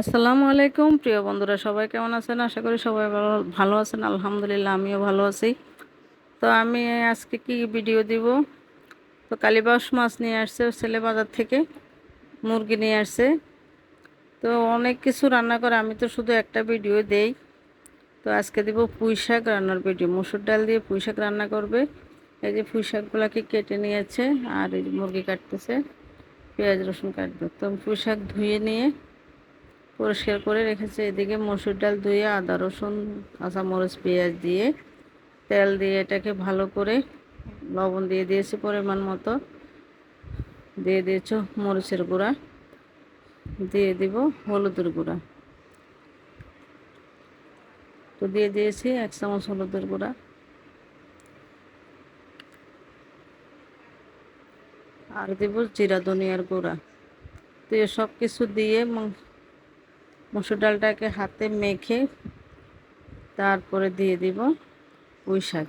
আসসালামু আলাইকুম, প্রিয় বন্ধুরা, সবাই কেমন আছেন? আশা করি সবাই ভালো ভালো আছেন, আলহামদুলিল্লাহ, আমিও ভালো আছি। তো আমি আজকে কি ভিডিও দিব? তো কালীবাস মাছ নিয়ে আসছে ছেলে বাজার থেকে, মুরগি নিয়ে আসছে। তো অনেক কিছু রান্না করে, আমি তো শুধু একটা ভিডিও দেই। তো আজকে দিব পুঁই শাক রান্নার ভিডিও মুসুর ডাল দিয়ে পুঁই শাক রান্না করবে। এই যে পুঁই শাকগুলোকে কেটে নিয়েছে, আর এই মুরগি কাটতেছে, পেঁয়াজ, রসুন কাটবে। তো পুঁই শাক ধুয়ে নিয়ে পরিষ্কার করে রেখেছে। এদিকে মসুর ডাল ধুয়ে আদা, রসুন, কাঁচামরিচ, পেঁয়াজ দিয়ে তেল দিয়ে এটাকে ভালো করে লবণ দিয়ে দিয়েছি পরিমাণ মতো। দিয়ে দিয়েছ মরিচের গুঁড়া। দিয়ে দিব হলুদের গুঁড়া। তো দিয়ে দিয়েছি এক চামচ হলুদের গুঁড়া। আর দেব জিরা, ধনিয়ার গুঁড়া। তো সব কিছু দিয়ে মসুর ডালটাকে হাতে মেখে তারপরে দিয়ে দিব পুঁই শাক।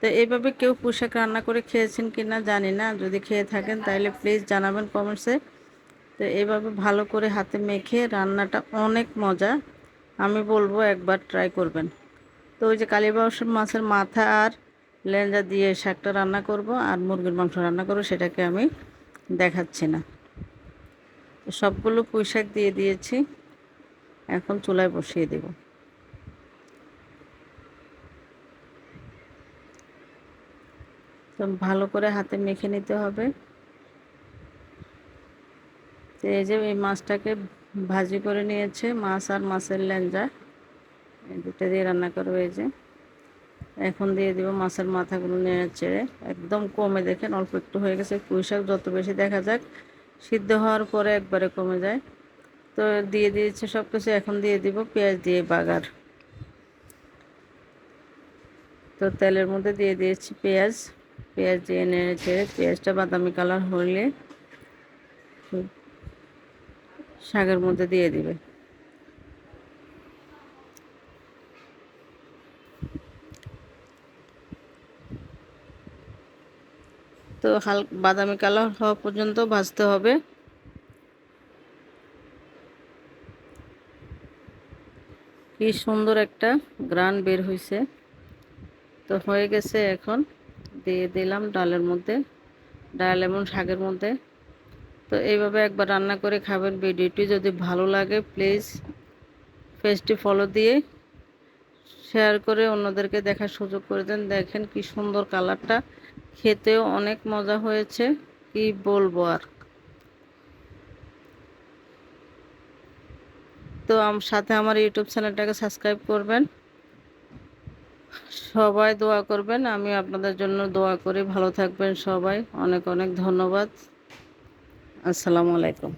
তো এইভাবে কেউ পুঁই শাক রান্না করে খেয়েছেন কি না জানি না, যদি খেয়ে থাকেন তাহলে প্লিজ জানাবেন কমেন্টসে তো এইভাবে ভালো করে হাতে মেখে রান্নাটা অনেক মজা, আমি বলব একবার ট্রাই করবেন। তো ওই যে কালীবাস মাছের মাথা আর লেঞ্জা দিয়ে শাকটা রান্না করব আর মুরগির মাংস রান্না করব সেটাকে আমি দেখাচ্ছি না। সবগুলো পুঁই শাক দিয়ে দিয়েছি। এখন চুলায় বসিয়ে দেব। তো ভালো করে হাতে মেখে নিতে হবে। এই যে এই মাছটাকে ভাজি করে নিয়েছে, মাছ আর মাছের ল্যাঞ্জা এই দুটো দিয়ে রান্না করব এই যে এখন দিয়ে দিব মাছের মাথাগুলো নেড়ে চেড়ে। একদম কমে দেখেন, অল্প একটু হয়ে গেছে। পুঁই শাক যত বেশি দেখা যাক, সিদ্ধ হওয়ার পরে একবারে কমে যায়। তো দিয়ে দিয়েছে সব কিছু, এখন দিয়ে দিব পেঁয়াজ দিয়ে বাগার। তো তেলের মধ্যে দিয়ে দিয়েছি পেঁয়াজ পেঁয়াজ দিয়ে নেড়ে চেড়ে পেঁয়াজটা বাদামি কালার হলে শাকের মধ্যে দিয়ে দিবে। তো হাল, বাদামি কালার হওয়া পর্যন্ত ভাজতে হবে। কি সুন্দর একটা গ্রান বের হয়েছে তো হয়ে গেছে এখন দিয়ে দিলাম ডালের মধ্যে, ডাল এবং শাকের মধ্যে। তো এইভাবে একবার রান্না করে খাবেন। ভিডিওটি যদি ভালো লাগে, প্লিজ পেজটি ফলো দিয়ে শেয়ার করে অন্যদেরকে দেখার সুযোগ করে দেন। দেখেন কি সুন্দর কালারটা, খেতেও অনেক মজা হয়েছে। কি বলব আর? তো সাথে আমার ইউটিউব চ্যানেলটাকে সাবস্ক্রাইব করবেন। সবাই দোয়া করবেন, আমি আপনাদের জন্য দোয়া করি। ভালো থাকবেন সবাই। অনেক অনেক ধন্যবাদ। আসসালামু আলাইকুম।